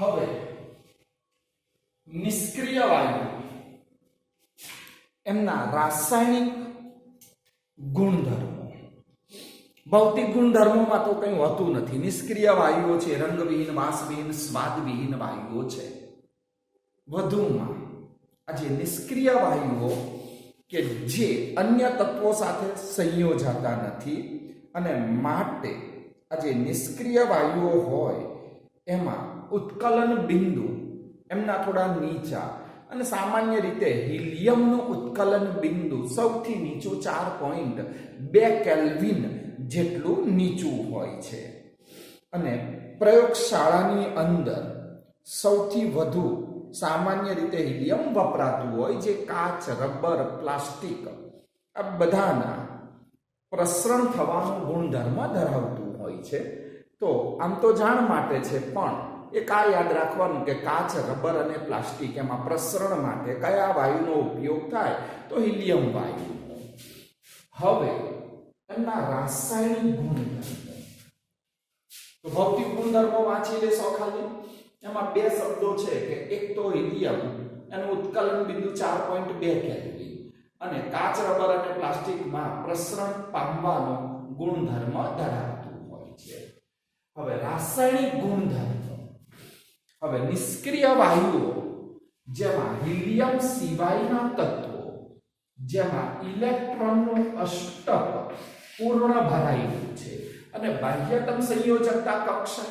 હવે નિષ્ક્રિય વાયુ એમના રાસાયણિક ગુણધર્મો. ભૌતિક ગુણધર્મોમાં તો કંઈ હોતું નથી. નિષ્ક્રિય વાયુઓ છે, રંગવિહીન, વાસવિહીન, સ્વાદવિહીન વાયુઓ છે. વધુમાં, આ જે નિષ્ક્રિય વાયુઓ કે જે અન્ય તત્વો સાથે સંયોજાતા નથી અને માટે આ જે નિષ્ક્રિય વાયુઓ હોય, એમાં ઉત્કલન બિંદુ, એમના થોડા નીચા. અને સામાન્ય રીતે હિલિયમનું ઉત્કલન બિંદુ સૌથી નીચું ચાર પોઈન્ટ બે કેલ્વિન જેટલું નીચું હોય છે. અને પ્રયોગશાળાની અંદર સૌથી વધુ સામાન્ય રીતે હિલિયમ વપરાતું હોય જે કાચ, રબર, પ્લાસ્ટિક. આ બધાના પ્રસરણ થવાનો ગુણધર્મ ધરાવતું હોય છે. તો આમ તો જાણ માટે છે, પણ એક આ યાદ રાખવાનું કે કાચ, રબર અને પ્લાસ્ટિક એમાં પ્રસરણ માટે કયા વાયુનો ઉપયોગ થાય? તો હિલિયમ વાયુ. હવે, એમના રાસાયણિક ગુણધર્મો. તો ભૌતિક ગુણધર્મો વાંચી લેશો ખાલી. એમાં બે શબ્દો છે કે એક તો હિલિયમ, એનું ઉત્કલન બિંદુ ચાર પોઈન્ટ બે કેલ્વિન. અને કાચ, રબર અને પ્લાસ્ટિકમાં પ્રસરણ પામવાનો ગુણધર્મ ધરાવતું હોય છે. હવે રાસાયણિક ગુણધર્મો. હવે નિષ્ક્રિય વાયુઓ, જેમાં હિલિયમ સિવાયના તત્વો, જેમાં ઇલેક્ટ્રોનનું અષ્ટક પૂર્ણ ભરાયેલું છે. અને બાહ્યતમ સંયોજકતા કક્ષા,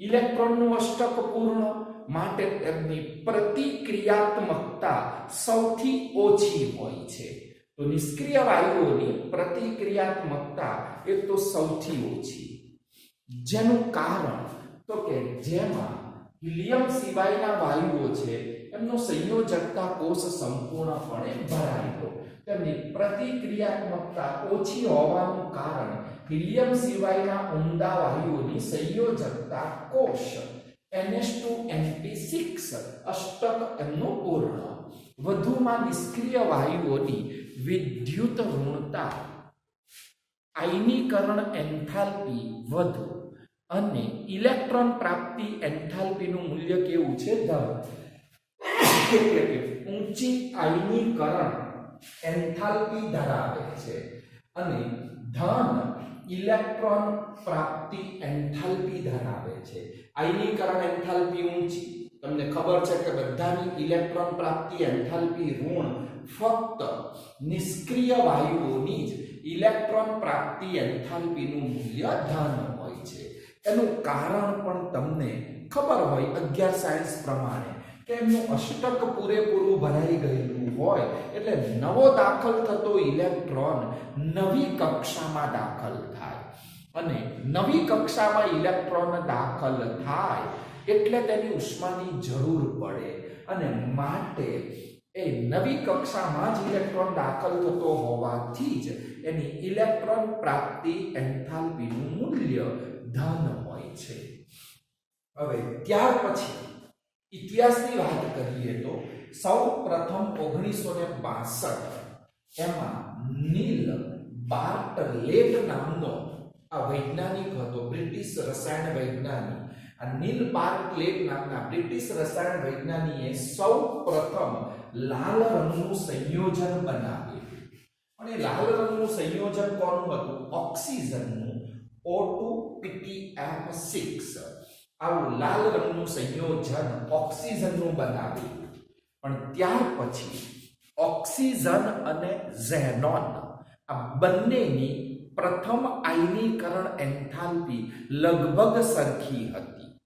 ઇલેક્ટ્રોનનું અષ્ટક પૂર્ણ માટે તેમની પ્રતિક્રિયાત્મકતા સૌથી ઓછી હોય છે. તો નિષ્ક્રિય વાયુઓની પ્રતિક્રિયાત્મકતા એ તો સૌથી ઓછી. જેનું કારણ તો કે જેમાં હિલિયમ સિવાયના વાયુઓ છે, એમનો સંયોજકતા કોષ સંપૂર્ણપણે ભરાયેલો તેમની પ્રતિક્રિયાત્મકતા ઓછી હોવાનું કારણ હિલિયમ સિવાયના ઉમદા વાયુઓની સંયોજકતા કોષ NH2NP6 અષ્ટક એમનું પૂર્ણ. વધુમાં નિષ્ક્રિય વાયુઓની વિદ્યુત ઋણતા, આયનીકરણ એન્થાલ્પી વધુ. અને ઇલેક્ટ્રોન પ્રાપ્તિ એન્થાલ્પીનું મૂલ્ય કેવું છે? ધન એટલે કે ઊંચી આયનીકરણ એન્થાલ્પી ધરાવે છે અને ધન ઇલેક્ટ્રોન પ્રાપ્તિ એન્થાલ્પી ધરાવે છે. આયનીકરણ એન્થાલ્પી ઊંચી. તમને ખબર છે કે બધાની ઇલેક્ટ્રોન પ્રાપ્તિ એન્થાલ્પી ઋણ ફક્ત નિષ્ક્રિય વાયુઓની જ ઇલેક્ટ્રોન પ્રાપ્તિ એન્થાલ્પીનું મૂલ્ય ધન એનું કારણ પણ તમને ખબર હોય અગિયાર સાયન્સ પ્રમાણે કે એમનું અષ્ટક પૂરેપૂરું ભરાઈ ગયેલું હોય એટલે નવો દાખલ થતો ઇલેક્ટ્રોન નવી કક્ષામાં દાખલ થાય. અને નવી કક્ષામાં ઇલેક્ટ્રોન દાખલ થાય એટલે તેની ઉષ્માની જરૂર પડે. અને માટે એ નવી કક્ષામાં જ ઇલેક્ટ્રોન દાખલ થતો હોવાથી જ એની ઇલેક્ટ્રોન પ્રાપ્તિ એન્થાલ્પીનું મૂલ્ય ધન હોય છે. હવે ત્યાર પછી ઇતિહાસની વાત કરીએ તો સૌ પ્રથમ ઓગણીસો ને બાસઠ એમાં નીલ બાર્ટલેટ નામનો આ વૈજ્ઞાનિક હતો, બ્રિટિશ રસાયણ વૈજ્ઞાનિક. આ નીલ બાર્ટલેટ નામના બ્રિટિશ રસાયણ વૈજ્ઞાનિકે સૌ પ્રથમ લાલ રંગનું સંયોજન બનાવ્યું. અને લાલ રંગનું સંયોજન કોનું હતું? ઓક્સિજનનું. O2PTF6 આવું લાલ રંગનું સંયોજન ઓક્સિજનનું બનાવે પણ ત્યાર પછી ઓક્સિજન અને ઝેનોન, આ બંનેની પ્રથમ આયનીકરણ એન્થાલ્પી લગભગ સરખી હતી.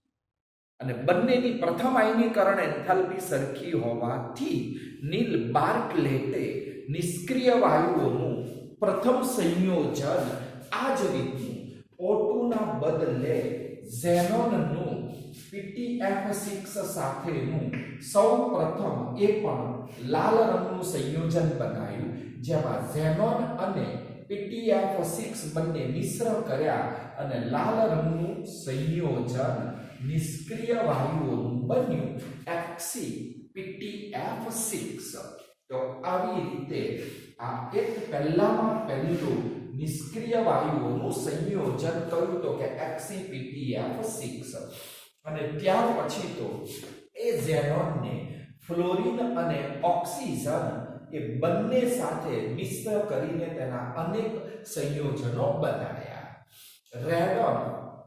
અને બંનેની પ્રથમ આયનીકરણ એન્થાલ્પી સરખી હોવાથી નીલ બાર્કલેટે નિષ્ક્રિય વાયુઓનું પ્રથમ સંયોજન આ જ રીતનું O2 ના બદલે ઝેનોનનું PTF6 સાથેનું સૌપ્રથમ એ પણ લાલ રંગનું સંયોજન બનાવ્યું જેમાં ઝેનોન અને PTF6 બંને મિશ્ર કર્યા અને લાલ રંગનું સંયોજન નિષ્ક્રિય વાયુઓનું બન્યું XC તો આવી રીતે આ એક પહેલામાં પહેલું નિષ્ક્રિય વાયુઓનું સંયોજન કર્યું તો કે XCPTF6 અને ત્યાર પછી તો એ ઝેનોનને ફ્લોરિન અને ઓક્સિજન એ બંને સાથે મિશ્ર કરીને તેના અનેક સંયોજનો બનાવ્યા. રેડોન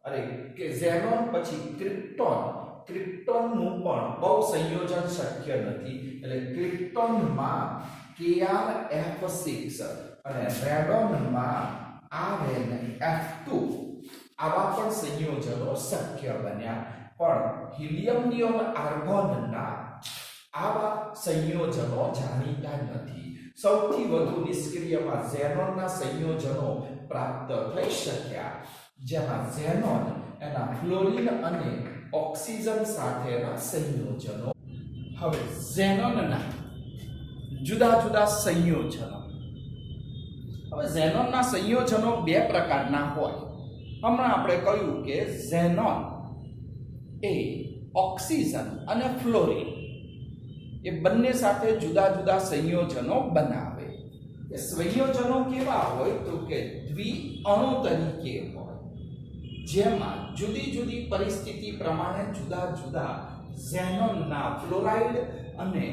અરે કે ઝેનોન પછી ક્રિપ્ટોન. ક્રિપ્ટોનનું પણ બહુ સંયોજન શક્ય નથી. એટલે ક્રિપ્ટોનમાં KrF6 અને રેડોનમાં RnF2 આવા પણ સંયોજનો શક્ય બન્યા. પણ હિલિયમ આર્ગોનના આવા સંયોજનો જાણીતા નથી. સૌથી વધુ નિષ્ક્રિયમાં ઝેનોનના સંયોજનો પ્રાપ્ત થઈ શક્યા. જેમાં ઝેનોન એના ફ્લોરિન અને ઓક્સિજન સાથેના સંયોજનો. હવે ઝેનોનના જુદા જુદા સંયોજનો. હવે ઝેનોનના સંયોજનો બે પ્રકારના હોય. હમણાં આપણે કહ્યું કે ઝેનોન એ ઓક્સિજન અને ફ્લોરિન એ બંને સાથે જુદા જુદા સંયોજનો બનાવે. એ સંયોજનો કેવા હોય તો કે દ્વિઅણુ તરીકે હોય. જેમાં જુદી જુદી પરિસ્થિતિ પ્રમાણે જુદા જુદા ઝેનોનના ફ્લોરાઇડ અને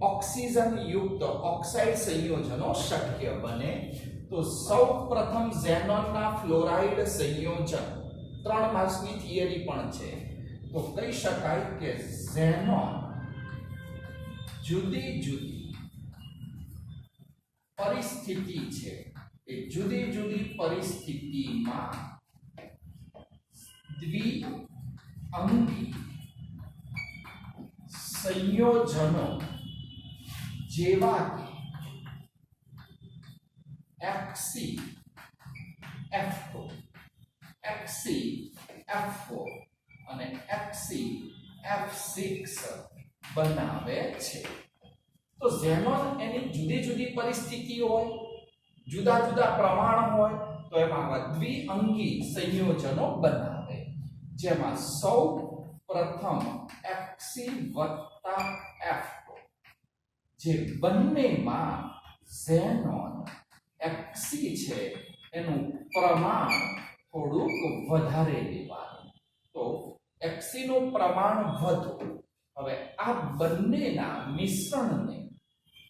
ઓક્સિજન યુક્ત ઓક્સાઇડ સંયોજનો શક્ય બને. તો સૌ પ્રથમ ઝેનોનના ફ્લોરાઇડ સંયોજન ત્રણ માર્ક્સની થિયરી પણ છે. તો કહી શકાય કે ઝેનોન જુદી જુદી પરિસ્થિતિ છે. એ જુદી જુદી પરિસ્થિતિમાં દ્વિ અંગી સંયોજનો જેવા કે XC F4 FC F4 અને FC F6 બનાવે છે. તો ઝેનોન એની જુદી જુદી પરિસ્થિતિ હોય, જુદા જુદા પ્રમાણ હોય, તો એમાં દ્વિઅંગી સંયોજનો બનાવે. જેમાં સૌ પ્રથમ Xc F જે બંનેમાં ઝેનોન Xc છે, એનું પ્રમાણ થોડુંક વધારે લેવાનું. તો એક્સીનું પ્રમાણ વધુ. હવે આ બંનેના મિશ્રણને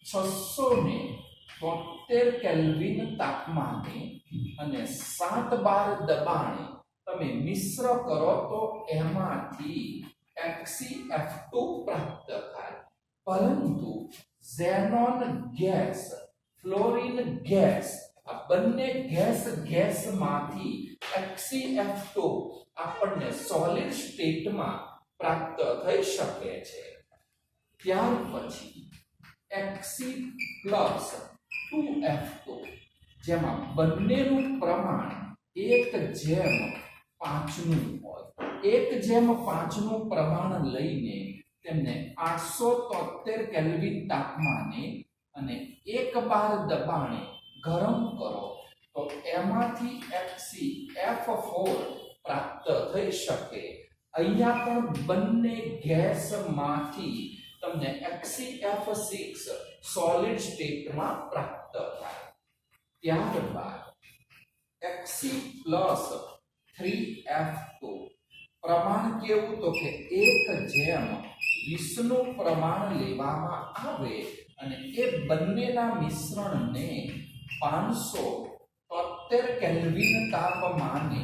છસો ને તોતેર કેલ્વિન તાપમાને અને સાત બાર દબાણે તમે મિશ્ર કરો તો એમાંથી XCF2 પ્રાપ્ત થાય. પરંતુ ઝેનોન ગેસ ફ્લોરિન ગેસ આ બંને ગેસ ગેસમાંથી HCF2 આપણને સોલિડ સ્ટેટમાં પ્રાપ્ત થઈ શકે છે. ત્યાર પછી Xc પ્લસ 2F2 જેમાં બંનેનું પ્રમાણ એક જેમ પાંચનું હોય. એક જેમ પાંચનું પ્રમાણ લઈને તેમને આઠસો તોતેર કેલ્વિન તાપમાને અને એક બાર દબાણે ગરમ કરો, તો એમાંથી એફસી એફ ફોર પ્રાપ્ત થઈ શકે. અહીંયા પણ બંને ગેસમાંથી તમને XCF6 સોલિડ સ્ટેટમાં પ્રાપ્ત થાય. ત્યારબાદ Xc 3F2 પ્રમાણ કેવું? તો કે એક જેમ વીસનું પ્રમાણ લેવામાં આવે અને એ બંનેના મિશ્રણને 573 કેલ્વિન તાપમાને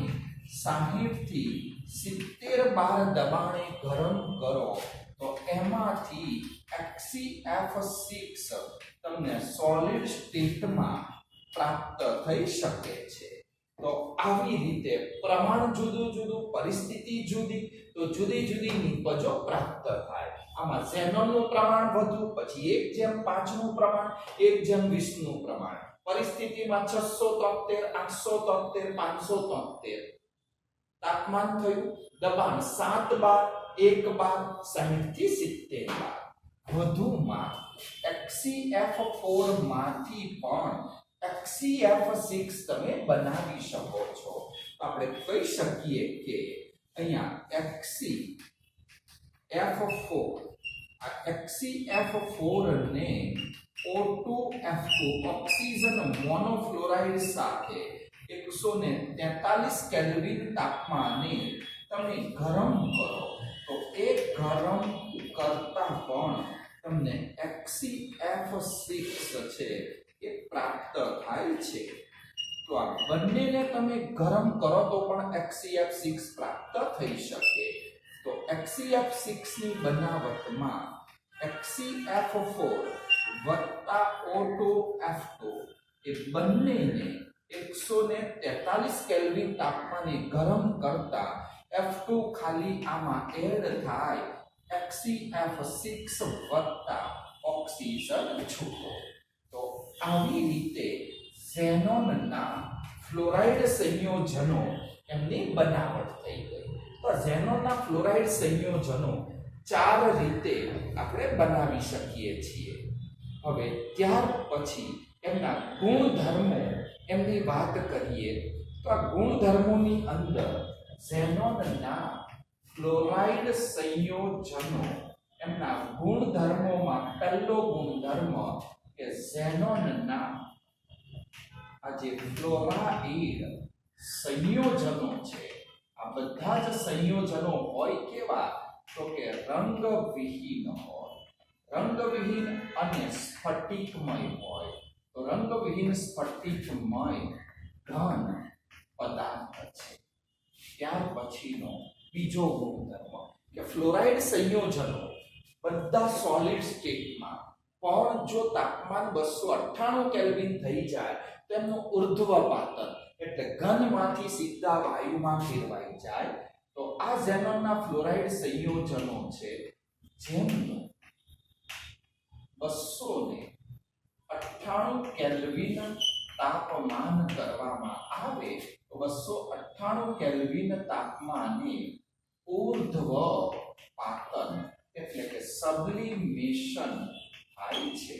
સાહીઠથી સિત્તેર બાર દબાણે ગરમ કરો, તો એમાંથી XCF6 તમને સોલિડ સ્ટેટમાં પ્રાપ્ત થઈ શકે છે. તો આવી રીતે પ્રમાણ જુદું જુદું, પરિસ્થિતિ જુદી, તો જુદી જુદી નિપજો પ્રાપ્ત થાય. આમાં ઝેનોનનું પ્રમાણ વધુ પછી એક જેમ પાંચનું પ્રમાણ, એક જેમ વીસનું પ્રમાણ. પરિસ્થિતિમાં છસો તોતેર, આઠસો તોતેર, પાંચસો તોતેર. તાપમાન થયું, દબાણ સાત બાર, એક બાર સાહીઠથી સિત્તેર બાર. વધુમાં XCF4 માંથી પણ XCF6 તમે બનાવી શકો છો. આપણે કહી શકીએ કે અહીંયા XC F4 આ XCF4 ને O2F2 ઓક્સિજન મોનોફ્લોરાઇડ સાથે 143 કેલ્વિન તાપમાને તમે ગરમ કરો. ગરમ કરતા પણ તમને HCF6 છે એ પ્રાપ્ત થાય છે. તો આ બંનેને તમે ગરમ કરો તો પણ HCF6 પ્રાપ્ત થઈ શકે. તો HCF6 ની બનાવટમાં HCF4 વત્તા O2F2 એ બંનેને 143 કેલ્વિન તાપમાને ગરમ કરતા F2 ખાલી આમાં એડ થાય HCF6 વત્તા ઓક્સિજન છૂટો તો આવી રીતે ઝેનોનના ફ્લોરાઇડ સંયોજનો એમની બનાવટ થઈ ગઈ તો ઝેનોનના ફ્લોરાઇડ સંયોજનો ચાર રીતે આપણે બનાવી શકીએ છીએ. હવે ત્યાર પછી એમના ગુણધર્મો એમની વાત કરીએ, તો આ ગુણધર્મોની અંદર ઝેનોનના ફ્લોરાઇડ સંયોજનો એમના ગુણધર્મોમાં, પહેલો ગુણધર્મ કે ઝેનોનના આ જે ફ્લોરાઇડ સંયોજનો છે, આ બધા જ સંયોજનો હોય કેવા? તો કે રંગવિહીન હોય રંગવિહીન અને સ્ફટિકમય હોય. તો રંગવિહીન, સ્ફટિકમય ઘન પદાર્થ છે. ત્યાર પછીનો બીજો ગુણધર્મ કે ફ્લોરાઇડ સંયોજનો બધા સોલિડ સ્ટેટમાં પણ જો તાપમાન બસો અઠ્ઠાણું કેલ્વિન થઈ જાય, તો એમનું ઉર્ધ્વપાતન એટલે ઘનમાંથી સીધા વાયુમાં ફેરવાઈ જાય. તો આ ઝેનોનના ફ્લોરાઇડ સંયોજનો છે, જેમનું બસો અઠ્ઠાણું કેલ્વિન તાપમાન કરવામાં આવે, તો બસો અઠ્ઠાણું કેલ્વિન તાપમાને ઉર્ધ્વ પાતન એટલે કે સબલિમેશન થાય છે.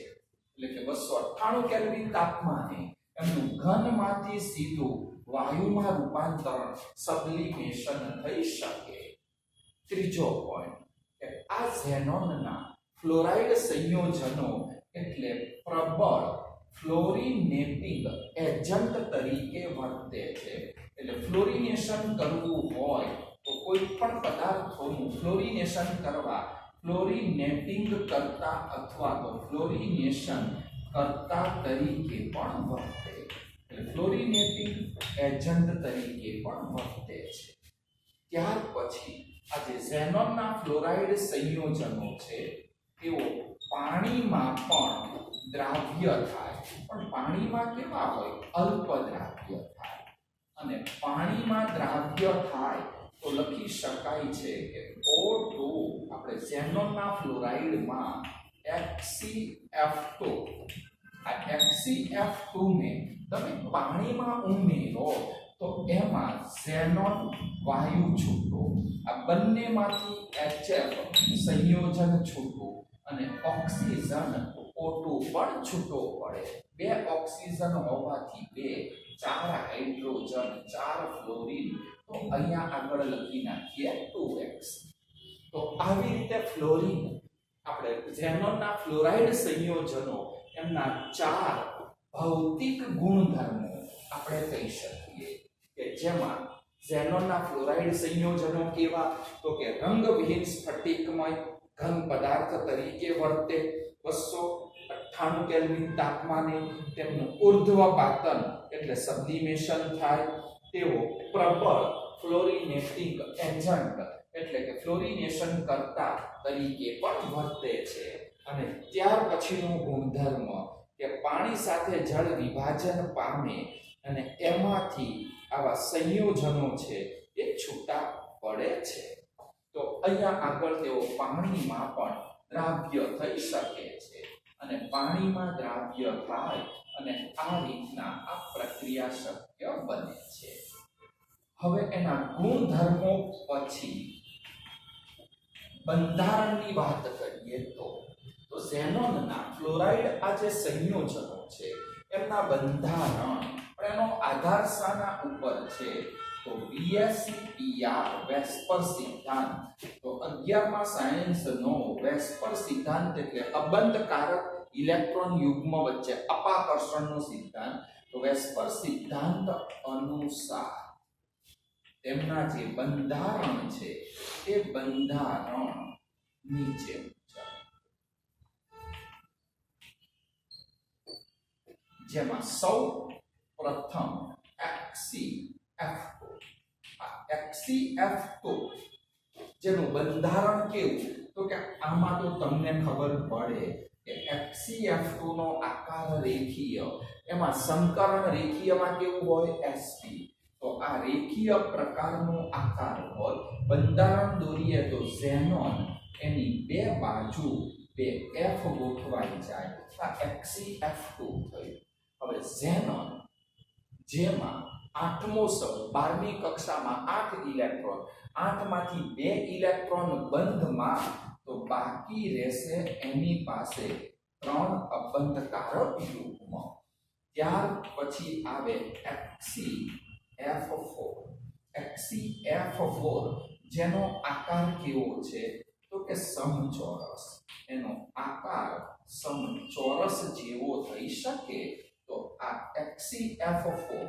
એટલે કે બસો અઠ્ઠાણું કેલ્વિન તાપમાને એમનું ઘનમાંથી સીધું વાયુમાં રૂપાંતરણ સબ્લિમેશન થઈ શકે. ત્રીજો પોઈન્ટ કે આ ઝેનોનના ફ્લોરાઇડ સંયોજનો એટલે પ્રબળ ફ્લોરિનેટિંગ એજન્ટ તરીકે વર્તે છે. એટલે ફ્લોરિનેશન કરવું હોય તો કોઈ પણ પદાર્થોનું ફ્લોરિનેશન કરવા ફ્લોરિનેટિંગ કરતા અથવા તો ફ્લોરિનેશન કરતા તરીકે પણ વર્તે ફ્લોરિનેટિંગ એજન્ટ તરીકે પણ વર્તે છે. ત્યાર પછી આ જે ઝેનોનના ફ્લોરાઇડ સંયોજનો છે. તેઓ પાણીમાં પણ દ્રાવ્ય થાય. પણ પાણીમાં કેવા હોય? અલ્પ દ્રાવ્ય થાય. અને પાણીમાં દ્રાવ્ય થાય તો લખી શકાય છે કે O2 આપણે ઝેનોનના ફ્લોરાઇડમાં HCF2 આ HCF2 ને તમે પાણીમાં ઉમેરો તો એમાં ઝેનોન વાયુ છૂટો. આ બંનેમાંથી HF સંયોજન છૂટું અને ઓક્સિજન O2 પણ છૂટો પડે. બે ઓક્સિજન હોવાથી બે, ચાર હાઇડ્રોજન ચાર ફ્લોરિન તો અહીંયા આગળ લખી નાખીએ 2x તો આવી રીતે ફ્લોરિન આપણે ઝેનોનના ફ્લોરાઇડ સંયોજનો એમના ચાર ભૌતિક ગુણધર્મો આપણે કહી શકીએ કે જેમાં ઝેનોનના ફ્લોરાઇડ સંયોજનો કેવા? તો કે રંગવિહીન સ્ફટિકમય ઘન પદાર્થ તરીકે વર્તે. બસો અઠ્ઠાણું કેલ્વિન તાપમાને તેમનું ઉર્ધ્વપાતન એટલે સબ્લિમેશન થાય. તેઓ પ્રબળ ફ્લોરિનેટિંગ એજન્ટ એટલે કે ફ્લોરિનેશન કરતા તરીકે પણ વર્તે છે. અને ત્યાર પછીનો ગુણધર્મ કે પાણી સાથે જળ વિભાજન પામે અને એમાંથી આવા સંયોજનો છે એ છૂટા પડે છે. તો અહીંયા આગળ તેઓ પાણીમાં પણ દ્રાવ્ય થઈ શકે છે અને પાણીમાં દ્રાવ્ય થાય અને આ રીતના આ પ્રક્રિયા શક્ય બને છે. હવે એના ગુણધર્મો પછી બંધારણની વાત કરીએ તો તો ઝેનોનના ફ્લોરાઇડ આ જે સંયોજનો છે, એમના બંધારણ પણ એનો આધાર શાના ઉપર છે. તો બીએસસી વેસ્પર સિદ્ધાંત. તો 11મા સાયન્સનો વેસ્પર સિદ્ધાંત એટલે અબંધકારક ઇલેક્ટ્રોન યુગ્મ વચ્ચે અપાકર્ષણનો સિદ્ધાંત. તો વેસ્પર સિદ્ધાંત અનુસાર તેમના જે બંધારણ છે એ બંધારણ નીચે જેમાં સૌ પ્રથમ XCF2 આ XCF2 જેનું બંધારણ કેવું? તો કે આમાં તો તમને ખબર પડે કે XCF2 નો આકાર રેખીય. એમાં સંકરણ રેખીયમાં કેવું હોય? એસપી તો આ રેખીય પ્રકારનો આકાર હોય. બંધારણ દોરીએ તો ઝેનોન, એની બે બાજુ બે એફ ગોઠવાઈ જાય. આ XCF2 થયું. હવે ઝેનોન, જેમાં આઠમો સબ બારમી કક્ષામાં આઠ ઇલેક્ટ્રોન, આઠમાંથી બે ઇલેક્ટ્રોન બંધમાં, તો બાકી રહેશે એની પાસે ત્રણ અબંધકારક યુગ્મ. ત્યાર પછી આવે Xe F four Xe F four જેનો આકાર કેવો છે? તો કે સમચોરસ. એનો આકાર સમચોરસ જેવો થઈ શકે તો આ એક્સી એફ ફોર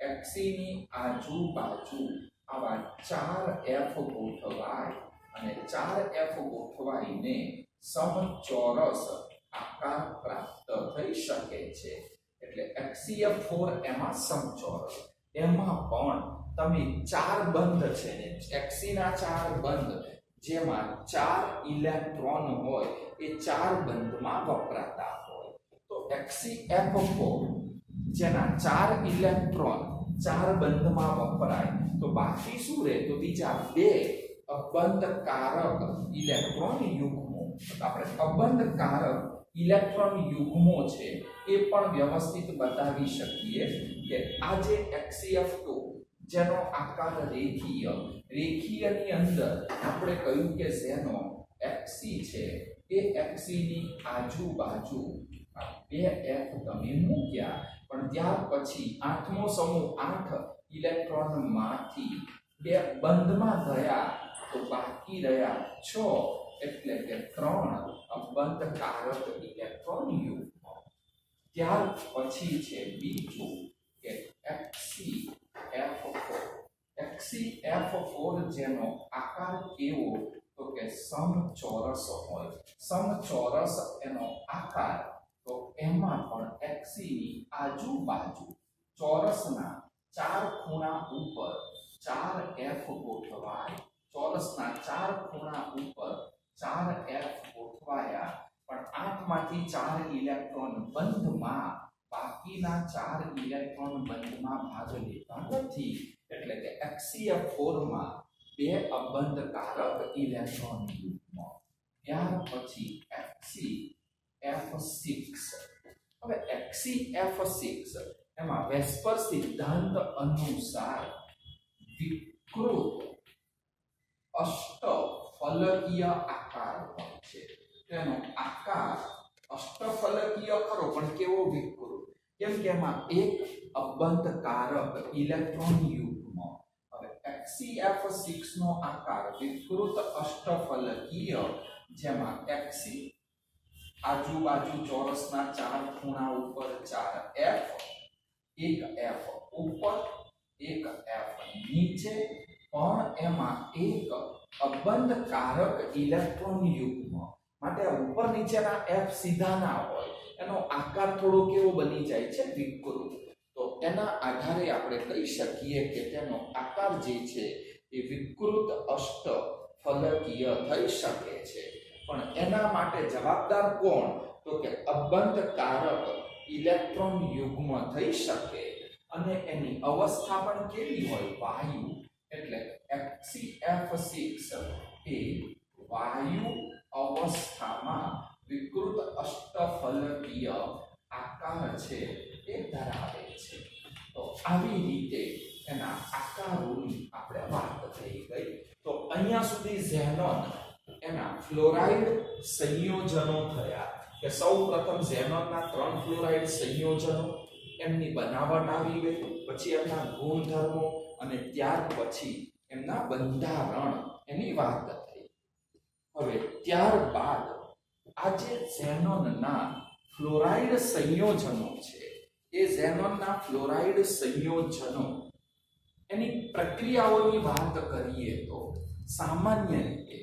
એક્સીની આજુબાજુ આવા ચાર એફ ગોઠવાય અને ચાર એફ ગોઠવાઈને સમચોરસ આકાર પ્રાપ્ત થઈ શકે છે એટલે એક્સીએફ ફોર એમાં સમચોરસ એમાં પણ તમે ચાર બંધ છે ને એક્સીના ચાર બંધ જેમાં ચાર ઇલેક્ટ્રોન હોય એ ચાર બંધમાં વપરાતા તો જેના ચાર ઇલેક્ટ્રોન ચાર બંધમાં વપરાય. તો બાકી શું રહે? તો બીજા બે અબંધકારક ઇલેક્ટ્રોન યુગ્મો. આપણે અબંધકારક ઇલેક્ટ્રોન યુગ્મો છે એ પણ વ્યવસ્થિત બતાવી શકીએ કે આ જે XCF2 જેનો આકાર રેખીય, રેખીયની અંદર આપણે કહ્યું કે જેનો એક્સી છે એ એક્સીની આજુબાજુ આ બે એફ તમે મૂક્યા, પણ ત્યાર પછી આઠમો સમૂહ આઠ ઇલેક્ટ્રોનમાંથી બે બંધમાં ગયા તો બાકી રહ્યા છ, એટલે કે ત્રણ અબંધકારક ઇલેક્ટ્રોન યુગ્મ. ત્યાર પછી છે બીજું કે XCF4 XCF4 જેનો આકાર કેવો? તો કે સમચોરસ હોય. સમચોરસ એનો આકાર તો એમાં પણ XC ની આજુબાજુ ચોરસના ચાર ખૂણા ઉપર ચાર F ગોઠવાય. ચોરસના ચાર ખૂણા ઉપર ચાર F ગોઠવાયા. પણ આઠમાંથી ચાર ઇલેક્ટ્રોન બંધમાં બાકીના ચાર ઇલેક્ટ્રોન બંધમાં ભાગ લેતા નથી. એટલે કે XCF4 માં બે અબંધકારક ઇલેક્ટ્રોન યુગ્મ. ત્યાર પછી XCF6 હવે એક્સી F6 એમાં વેસ્પર સિદ્ધાંત અનુસાર વિકૃત અષ્ટફલકીય આકાર છે. તેનો આકાર અષ્ટફલકીય ખરો, પણ કેવો વિકૃત? કેમ કે એમાં એક અબંધકારક ઇલેક્ટ્રોન યુગ્મ. હવે XCF6 નો આકાર વિકૃત અષ્ટફલકીય, જેમાં XC આજુબાજુ ચોરસના ચાર ખૂણા ઉપર ચાર F, એક F ઉપર, એક F નીચે, પણ એમાં એક અબંધકારક ઇલેક્ટ્રોન યુગ્મ માટે ઉપર નીચેના F સીધા ના હોય. એનો આકાર થોડો કેવો બની જાય છે વિકૃત. તો એના આધારે આપણે કહી શકીએ કે તેનો આકાર જે છે એ વિકૃત અષ્ટ ફલકીય થઈ શકે છે. પણ એના માટે જવાબદાર કોણ? તો કે અબંધકારક ઇલેક્ટ્રોન યુગ્મ થઈ શકે અને એની અવસ્થા પણ કેવી હોય? વાયુ. એટલે XCF6 એ વાયુ અવસ્થામાં વિકૃત અષ્ટફલકીય આકાર છે એ ધરાવે છે. તો આવી રીતે એના આકારોની આપણે વાત થઈ ગઈ. તો અહીંયા સુધી ઝેનોન ફ્લોરાઇડ સંયોજનો થયા કે સૌપ્રથમ ઝેનોનના ત્રણ ફ્લોરાઇડ સંયોજનો એમની બનાવટ આવી ગઈ, પછી એમના ગુણધર્મો અને ત્યાર પછી એમના બંધારણ એની વાત થઈ. હવે ત્યારબાદ આજે ઝેનોનના ફ્લોરાઇડ સંયોજનો છે, એ ઝેનોનના ફ્લોરાઇડ સંયોજનો એની પ્રક્રિયાઓની વાત કરીએ તો સામાન્ય રીતે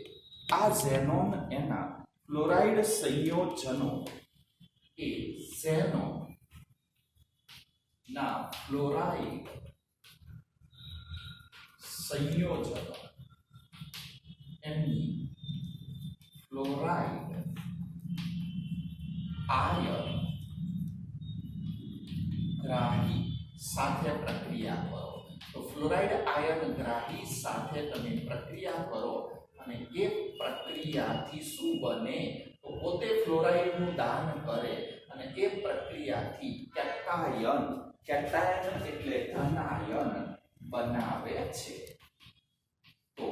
આ ઝેનોન એના ક્લોરાઇડ સંયોજનો એ ઝેનોન ના ક્લોરાઇડ સંયોજનો એમની ક્લોરાઇડ આયન ગ્રાહી સાથે પ્રક્રિયા કરો. તો ફ્લોરાઇડ આયન ગ્રાહી સાથે તમે પ્રક્રિયા કરો અને એ પ્રક્રિયાથી શું બને તો પોતે ફ્લોરાઇડનું દાન કરે અને એ પ્રક્રિયાથી કેટાયન કેટાયન એટલે ધનાયન બનાવે છે. તો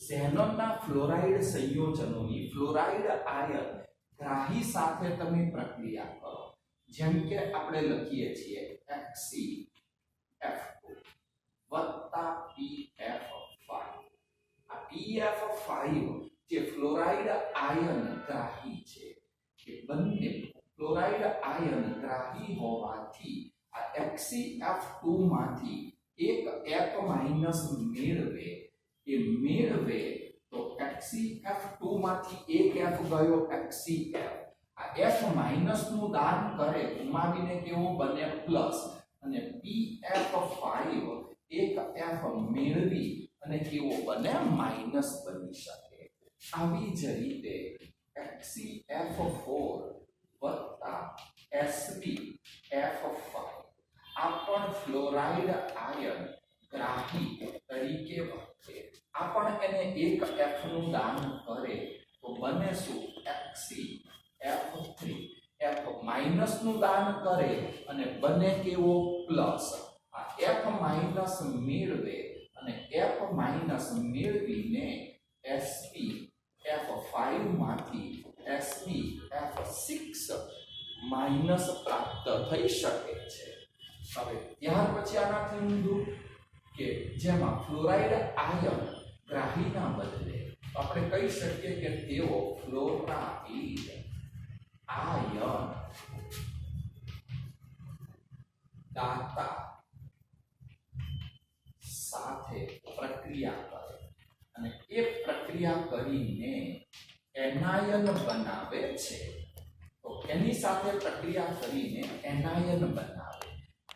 ઝેનોનના ફ્લોરાઇડ સંયોજનોની ફ્લોરાઇડ આયન ગ્રાહી સાથે તમે પ્રક્રિયા કરો. જેમ કે આપણે લખીએ છીએ એક્સી એફ વત્તા PF5 આ PF5 જે ફ્લોરાઇડ આયન ગ્રાહી છે. કે બંને ફ્લોરાઇડ આયન ગ્રાહી હોવાથી આ HCF2 માંથી એક F માઇનસ મેળવે, એ મેળવે તો HCF2 માંથી એક F ગયો HCF આ F માઇનસનું દાન કરે, ગુમાવીને કેવો બને પ્લસ અને PF5 એક F મેળવી અને કેવો બને માઇનસ બની શકે. આવી જ રીતે HCF4 વત્તા SbF5 આ પણ ફ્લોરાઇડ આયન ગ્રાહી તરીકે વર્તે આ પણ એને એક F નું દાન કરે તો બને શું HCF3 F માઇનસનું દાન કરે અને બને કેવો પ્લસ આ F માઇનસ મેળવે અને F માઇનસ મેળવીને SP F5 માંથી SP F6 માઇનસ પ્રાપ્ત થઈ શકે છે. હવે ત્યાર પછી આનાથી ઊંધું કે જેમાં ફ્લોરાઇડ આયન ગ્રાહીના બદલે આપણે કહી શકીએ કે તેઓ ફ્લોરાઇડ આયન દાતા સાથે પ્રક્રિયા કરે. અને એ પ્રક્રિયા કરીને એનાયન બનાવે છે. તો એની સાથે પ્રક્રિયા કરીને એનાયન બનાવે.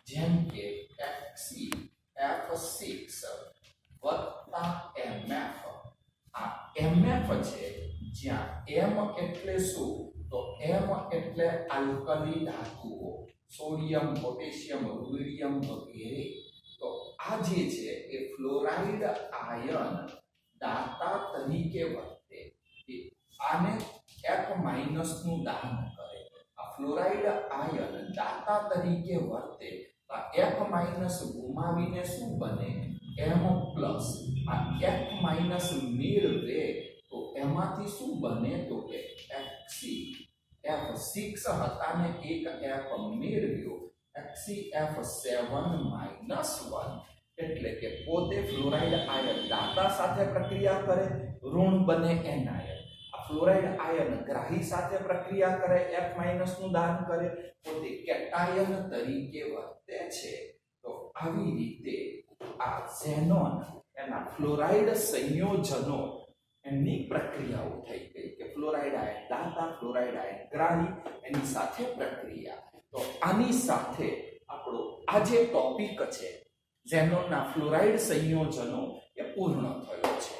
જેમ કે FCF6 વત્તા MF આ MF છે, જ્યાં M એટલે શું? તો M એટલે આલ્કલી ધાતુઓ, સોડિયમ, પોટેશિયમ રુબિડિયમ વગેરે. તો આ જે છે, એ ફ્લોરાઇડ આયન દાતા તરીકે વર્તે એ આને F નું દાન કરે. આ ફ્લોરાઇડ આયન દાતા તરીકે વર્તે. આ F માઇનસ ગુમાવીને શું બને? M પ્લસ આ F માઇનસ મેળવે તો એમાંથી શું બને? તો કે FC. F6 હતા ને એક F મેળવ્યો. HCF7 માઇનસ 1 એટલે કે પોતે ફ્લોરાઇડ આયન દાતા સાથે પ્રક્રિયા કરે, ઋણ બને એનાયન ફ્લોરાઇડ આયન ગ્રાહી સાથે પ્રક્રિયા કરે, F નું દાન કરે પોતે કેટાયન તરીકે વર્તે છે. તો આવી રીતે આ ઝેનોન એના ફ્લોરાઇડ સંયોજનો, એમની પ્રક્રિયાઓ થઈ ગઈ કે ફ્લોરાઇડ આયન દાતા ફ્લોરાઇડ આયન ગ્રાહી, એની સાથે પ્રક્રિયા. તો આની સાથે આપણો આ જે ટોપિક છે ઝેનોનના ફ્લોરાઇડ સંયોજનો, એ પૂર્ણ થયો છે.